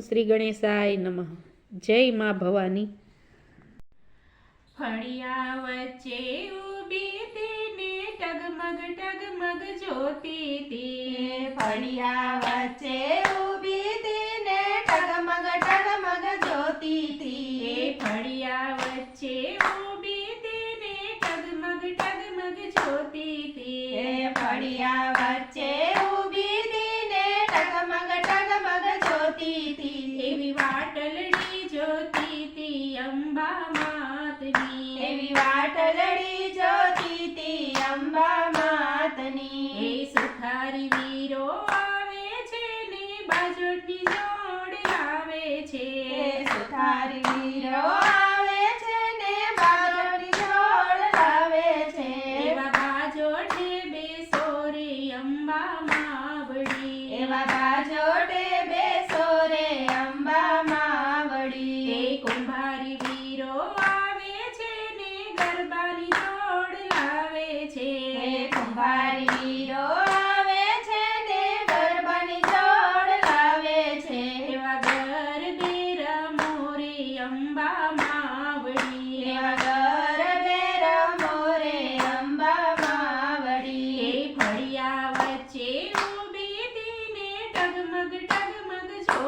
શ્રી ગણેશાય નમઃ. જય મા ભવાની. ફળિયા વચ્ચે ઊભી તેને ટગમગ ટગમગ જોતી તી. ફળિયા વચ્ચે ઊભી તેને ટગમગ ટગમગ જોતી હતી ફળિયા વચ્ચે ઊભી તેને ટગમગ ટગમગ જોતી તી. ફળિયા વચ્ચે ઊભી હતી ને ટગમગ ટગમગ જોતી હતી એવી વાટલડી જોતી તી અંબા માતની એવી વાટલડી જોતી હતી અંબા માતની. સુથારી વીરો આવે છે ને બાજોટની જોડ લાવે છે એ સુથારી વીરો આવે છે ને બાજોની જોડ લાવે છે એવા બાજોટે બેસો રે અંબા માવડી એવા બાજોટે બેસો રે અંબા એ માવડી કુંભારી વીરો આવે છે ને ગરબાની જોડ લાવે છે એ કુંભારી વીરો આવે છે ને ગરબાની જોડ લાવે છે એવા ગરબે રમો રે અંબા માવડી એવા ગરબે રમો રે અંબા એ માવડી ફળિયા વચ્ચે ઊભી તી ને ટગમગ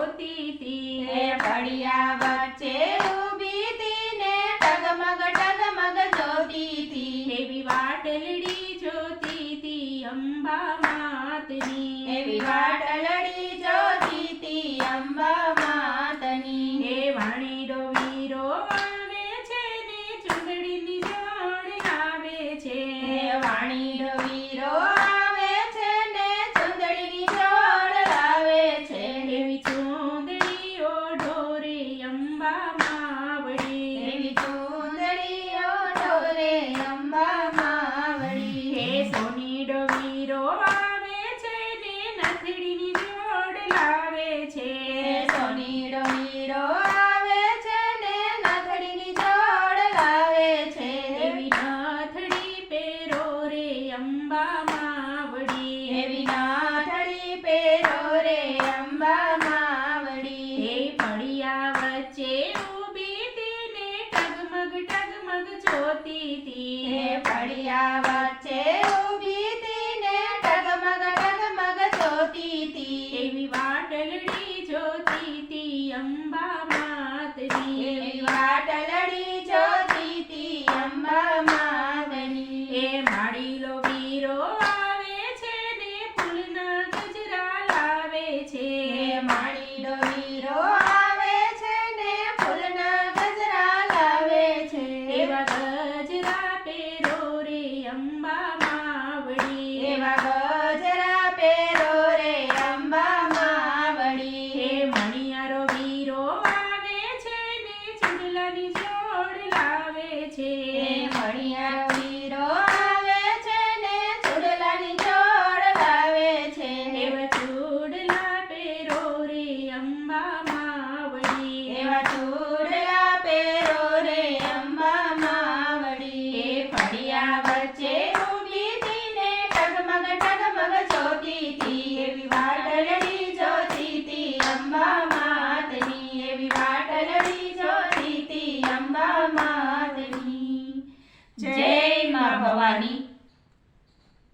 એ તી ફળિયા વચ્ચે ઊભી ને ટગમગ ટગમગ જોતી એવી વાટલડી જોતી તી અંબા માતની. એવી વાટલડી જોતી હતી અંબા માતની. એ વાણીડો વીરો આવે છે ને ચૂંદડીની જાણ આવે છે. એ વાણીડો વીરો આવે છે ને ચુંદડીની જોડ લાવે છે એવી ચૂંદડી ઓઢો રે અંબા માવડી એવી ચુંદડીઓ ઢોરે અંબા માવડી હે સોનીડો વીરો આવે છે ને નથડીની જોડ લાવે છે એ સોનીડો વીરો આવે છે ને નથડીની જોડ લાવે છે એવી નથડી પહેરો રે અંબા માવડી એવી નાથડી પહેરો રે અંબા માવડી ફળિયા વચ્ચે ઊભી તી ને ટગમગ ટગમગ જોતી તી ફળિયા વચ્ચે ઊભી હતી ને ટગમગ ટગમગ જોતી હતી એવી વાટલડી જોતી તી અંબા માતરી એવી વાટલડી જોતી હતી અંબા માતની એ માડીલો વીરો આવે છે ને ફૂલના ગજરા લાવે છે એ માણીડો વીરો આવે છે ને ફૂલના ગજરા લાવે છે એવા ગજરા પહેરો રે અંબા માવડી એવા ગજરા પહેરો રે અંબા માવડી એ મણિયારો વીરો આવે છે ને ચૂડલાની છોડ લાવે છે. એ મણિયારો વીરો આવે છે ને છોડલાની છોડ લાવે છે. એવા ચૂડલા પહેરો રે અંબા માવડી એવા ચૂડલા પહેરો રે અંબા માવડી એ ફળિયા વચ્ચે ઊભી હતી ને ટગમગ ટગમગ જોતી હતી એવી વાટલડી જોતી હતી અંબા માતની એવી વાટલડી જોતી હતી અંબા માતની જય મા ભવાની